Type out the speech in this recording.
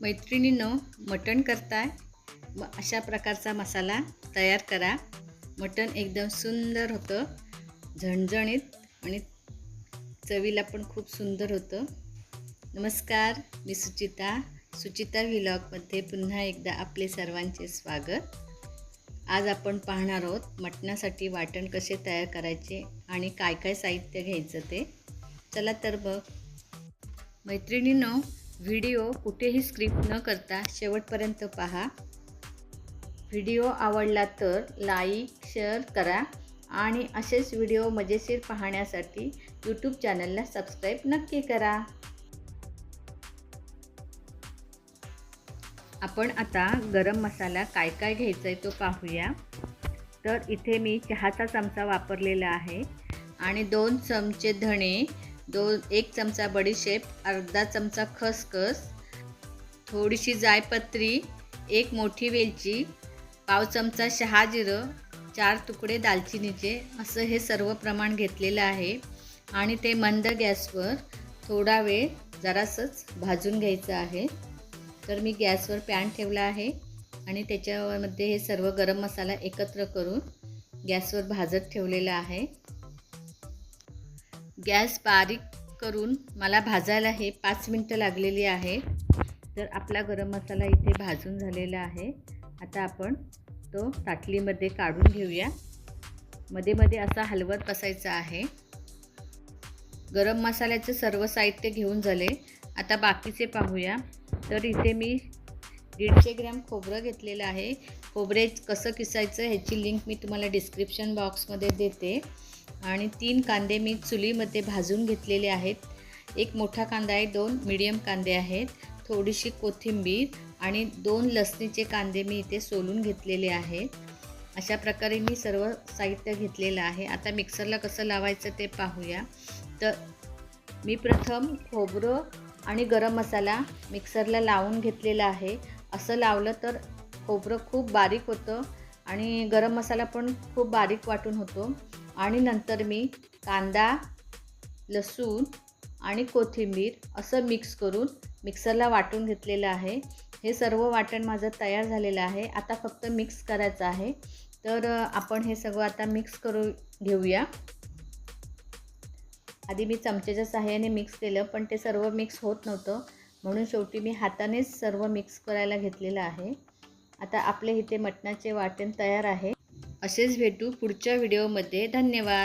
मैत्रिणीनं मटण करताय. मग अशा प्रकारचा मसाला तयार करा. मटण एकदम सुंदर होतं. झणझणीत आणि चवीला पण खूप सुंदर होतं. नमस्कार मी सुचिता. सुचिता व्हिलॉगमध्ये पुन्हा एकदा आपले सर्वांचे स्वागत. आज आपण पाहणार आहोत मटणासाठी वाटण कसे तयार करायचे आणि काय काय साहित्य घ्यायचं ते. चला तर बघ. मैत्रिणीनं व्हिडिओ कुठेही स्क्रिप्ट न करता शेवटपर्यंत पहा. व्हिडिओ आवडला तर लाईक शेअर करा आणि असेच व्हिडिओ मजेशीर पाहण्यासाठी यूट्यूब चॅनलला सबस्क्राईब नक्की करा. आपण आता गरम मसाला काय काय घ्यायचा आहे तो पाहूया. तर इथे मी चहाचा चमचा वापरलेला आहे आणि दोन चमचे धणे दोन एक चमचा बडीशेप अर्धा चमचा खसखस थोडीशी जायपत्री एक मोठी वेलची पाव चमचा शहा जिरं चार तुकडे दालचिनीचे असं हे सर्व प्रमाण घेतलेलं आहे. आणि ते मंद गॅसवर थोडा वेळ जरासंच भाजून घ्यायचं आहे. तर मी गॅसवर पॅन ठेवला आहे आणि त्याच्यामध्ये हे सर्व गरम मसाला एकत्र करून गॅसवर भाजत ठेवलेला आहे. गॅस बारीक करून मला भाजायला हे पाच मिनटं लागलेली आहे. तर आपला गरम मसाला इथे भाजून झालेला आहे. आता आपण तो ताटलीमध्ये काढून घेऊया. मध्ये मध्ये असा हलवत बसायचा आहे. गरम मसाल्याचं सर्व साहित्य घेऊन झाले. आता बाकीचे पाहूया. तर इथे मी दीडशे ग्रॅम खोबरं घेतलेलं आहे. खोबरे कसं किसायचं ह्याची लिंक मी तुम्हाला डिस्क्रिप्शन बॉक्समध्ये देते. आणि तीन कांदे मी चुलीमध्ये भाजून घेतलेले आहेत. एक मोठा कांदा आहे दोन मिडियम कांदे आहेत थोडीशी कोथिंबीर आणि दोन लसणीचे कांदे मी इथे सोलून घेतलेले आहेत. अशा प्रकारे मी सर्व साहित्य घेतलेलं आहे. आता मिक्सरला कसं लावायचं ते पाहूया. तर मी प्रथम खोबरं आणि गरम मसाला मिक्सरला लावून घेतलेला आहे. असं लावलं तर खोबरं खूप बारीक होतं. आणि गरम मसाला पण खूप बारीक वाटून होतो. आणि नंतर मी कांदा लसूण आणि कोथिंबीर असं मिक्स करून मिक्सरला वाटून घेतलेलं आहे. हे सर्व वाटण माझं तयार झालेलं आहे. आता फक्त मिक्स करायचं आहे. तर आपण हे सगळं आता मिक्स करू घेऊया. आधी मी चमच्याच्या सहाय्याने मिक्स केलं पण ते सर्व मिक्स होत नव्हतं. म्हणून शेवटी मी हातानेच सर्व मिक्स करायला घेतलेलं आहे. आता आपले इथे मटणाचे वाटण तयार आहे. असेच भेटू पुढच्या व्हिडिओमध्ये धन्यवाद.